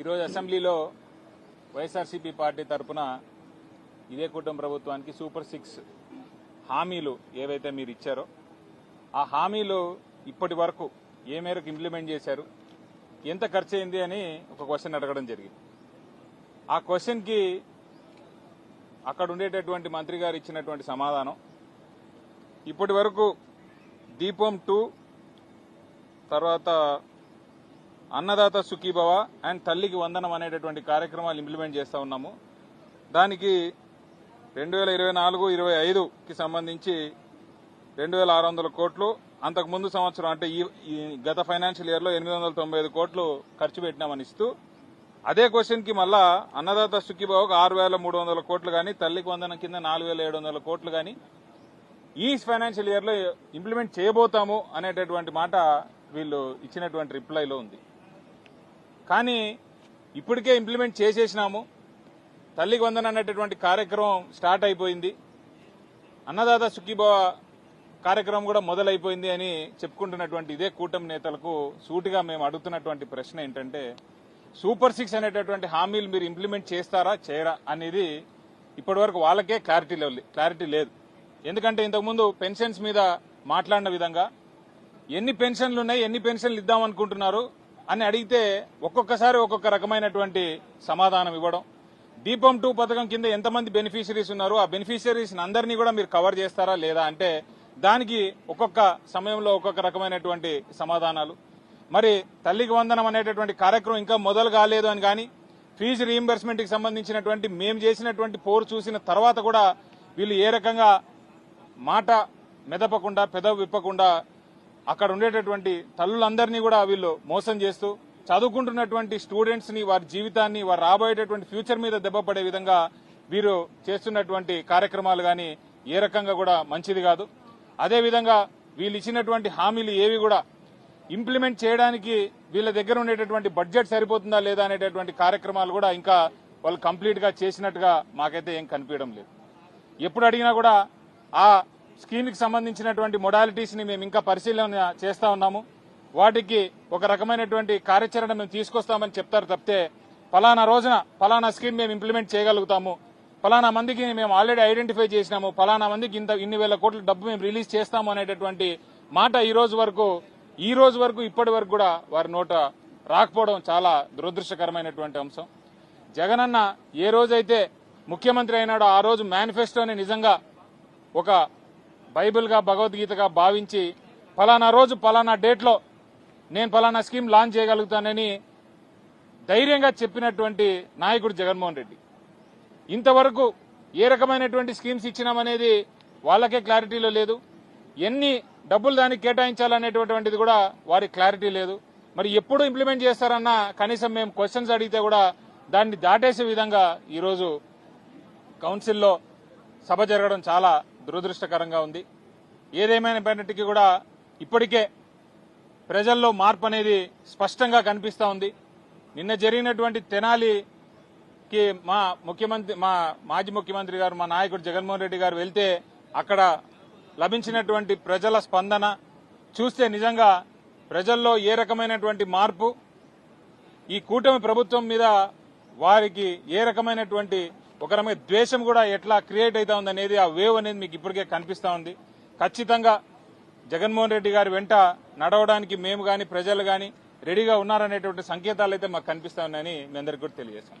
ఈరోజు అసెంబ్లీలో వైఎస్ఆర్సీపీ పార్టీ తరపున ఇదే కుటుంబ ప్రభుత్వానికి సూపర్ సిక్స్ హామీలు ఏవైతే మీరు ఇచ్చారో ఆ హామీలు ఇప్పటి వరకు ఏ మేరకు ఇంప్లిమెంట్ చేశారు ఎంత ఖర్చు అయింది అని ఒక క్వశ్చన్ అడగడం జరిగింది. ఆ క్వశ్చన్కి అక్కడ ఉండేటటువంటి మంత్రి గారు ఇచ్చినటువంటి సమాధానం ఇప్పటి వరకు దీపం టూ తర్వాత అన్నదాత సుఖీభవ అండ్ తల్లికి వందనం అనేటటువంటి కార్యక్రమాలు ఇంప్లిమెంట్ చేస్తా ఉన్నాము. దానికి రెండు వేల ఇరవై నాలుగు ఇరవై ఐదుకి సంబంధించి రెండు వేల ఆరు వందల కోట్లు అంతకు ముందు సంవత్సరం అంటే ఈ ఈ గత ఫైనాన్షియల్ ఇయర్లో ఎనిమిది వందల తొంభై ఐదు కోట్లు ఖర్చు పెట్టినామని ఇస్తూ అదే క్వశ్చన్కి మళ్ళా అన్నదాత సుఖీభావకు ఆరు వేల మూడు వందల కోట్లు కానీ తల్లికి వందనం కింద నాలుగు వేల ఏడు వందల కోట్లు కానీ ఈ ఫైనాన్షియల్ ఇయర్లో ఇంప్లిమెంట్ చేయబోతాము అనేటటువంటి మాట వీళ్ళు ఇచ్చినటువంటి రిప్లైలో ఉంది. కానీ ఇప్పటికే ఇంప్లిమెంట్ చేసేసినాము. తల్లికి వందన అనేటటువంటి కార్యక్రమం స్టార్ట్ అయిపోయింది. అన్నదాత సుఖీభవ కార్యక్రమం కూడా మొదలైపోయింది అని చెప్పుకుంటున్నటువంటి ఇదే కూటమి నేతలకు సూటిగా మేము అడుగుతున్నటువంటి ప్రశ్న ఏంటంటే సూపర్ సిక్స్ అనేటటువంటి హామీలు మీరు ఇంప్లిమెంట్ చేస్తారా చేయరా అనేది ఇప్పటివరకు వాళ్ళకే క్లారిటీ లేవు- క్లారిటీ లేదు. ఎందుకంటే ఇంతకుముందు పెన్షన్స్ మీద మాట్లాడిన విధంగా ఎన్ని పెన్షన్లు ఉన్నాయి ఎన్ని పెన్షన్లు ఇద్దాం అనుకుంటున్నారు అని అడిగితే ఒక్కొక్కసారి ఒక్కొక్క రకమైనటువంటి సమాధానం ఇవ్వడం. దీపం టూ పథకం కింద ఎంతమంది బెనిఫిషరీస్ ఉన్నారు? ఆ బెనిఫిషరీస్ అందరినీ కూడా మీరు కవర్ చేస్తారా లేదా అంటే దానికి ఒక్కొక్క సమయంలో ఒక్కొక్క రకమైనటువంటి సమాధానాలు. మరి తల్లికి వందనం అనేటటువంటి కార్యక్రమం ఇంకా మొదలు కాలేదు అని కానీ ఫీజు రీఎంబర్స్మెంట్కి సంబంధించినటువంటి మేము చేసినటువంటి పోరు చూసిన తర్వాత కూడా వీళ్ళు ఏ రకంగా మాట మెదపకుండా పెదవి విప్పకుండా అక్కడ ఉండేటటువంటి తల్లులందరినీ కూడా వీళ్ళు మోసం చేస్తూ చదువుకుంటున్నటువంటి స్టూడెంట్స్ని వారి జీవితాన్ని వారు రాబోయేటటువంటి ఫ్యూచర్ మీద దెబ్బపడే విధంగా వీరు చేస్తున్నటువంటి కార్యక్రమాలు గాని ఏ రకంగా కూడా మంచిది కాదు. అదేవిధంగా వీళ్ళు ఇచ్చినటువంటి హామీలు ఏవి కూడా ఇంప్లిమెంట్ చేయడానికి వీళ్ళ దగ్గర ఉండేటటువంటి బడ్జెట్ సరిపోతుందా లేదా అనేటటువంటి కార్యక్రమాలు కూడా ఇంకా వాళ్ళు కంప్లీట్గా చేసినట్టుగా మాకైతే ఏం కనిపించడం లేదు. ఎప్పుడు అడిగినా కూడా ఆ స్కీమ్కి సంబంధించినటువంటి మొడాలిటీస్ని మేము ఇంకా పరిశీలన చేస్తా ఉన్నాము. వాటికి ఒక రకమైనటువంటి కార్యాచరణ మేము తీసుకొస్తామని చెప్తారు తప్పితే ఫలానా రోజున ఫలానా స్కీమ్ మేము ఇంప్లిమెంట్ చేయగలుగుతాము. ఫలానా మందికి మేము ఆల్రెడీ ఐడెంటిఫై చేసినాము. ఫలానా మందికి ఇంత ఇన్ని వేల కోట్ల డబ్బు మేము రిలీజ్ చేస్తాము అనేటటువంటి మాట ఈ రోజు వరకు ఈ రోజు వరకు ఇప్పటి వరకు కూడా వారి నోట రాకపోవడం చాలా దురదృష్టకరమైనటువంటి అంశం. జగనన్న ఏ రోజైతే ముఖ్యమంత్రి అయినాడో ఆ రోజు మేనిఫెస్టోని నిజంగా ఒక బైబిల్గా భగవద్గీతగా భావించి ఫలానా రోజు ఫలానా డేట్లో నేను ఫలానా స్కీమ్ లాంచ్ చేయగలుగుతానని ధైర్యంగా చెప్పినటువంటి నాయకుడు జగన్మోహన్ రెడ్డి. ఇంతవరకు ఏ రకమైనటువంటి స్కీమ్స్ ఇచ్చినామనేది వాళ్ళకే క్లారిటీలో లేదు. ఎన్ని డబ్బులు దానికి కేటాయించాలనేటువంటిది కూడా వారి క్లారిటీ లేదు. మరి ఎప్పుడు ఇంప్లిమెంట్ చేస్తారన్న కనీసం మేము క్వశ్చన్స్ అడిగితే కూడా దాన్ని దాటేసే విధంగా ఈరోజు కౌన్సిల్లో సభ జరగడం చాలా దురదృష్టకరంగా ఉంది. ఏదేమైనప్పటికీ కూడా ఇప్పటికే ప్రజల్లో మార్పు అనేది స్పష్టంగా కనిపిస్తూ ఉంది. నిన్న జరిగినటువంటి తెనాలికి మా ముఖ్యమంత్రి మా మాజీ ముఖ్యమంత్రి గారు మా నాయకుడు జగన్మోహన్ రెడ్డి గారు వెళ్తే అక్కడ లభించినటువంటి ప్రజల స్పందన చూస్తే నిజంగా ప్రజల్లో ఏ రకమైనటువంటి మార్పు ఈ కూటమి ప్రభుత్వం మీద వారికి ఏ రకమైనటువంటి ఒక రకమైన ద్వేషం కూడా ఎట్లా క్రియేట్ అవుతా ఉంది అనేది ఆ వేవ్ అనేది మీకు ఇప్పటికే కనిపిస్తా ఉంది. ఖచ్చితంగా జగన్మోహన్ రెడ్డి గారి వెంట నడవడానికి మేము కానీ ప్రజలు కానీ రెడీగా ఉన్నారనేటువంటి సంకేతాలు అయితే మాకు కనిపిస్తా ఉన్నాయని మీ అందరికీ కూడా తెలియజేస్తాం.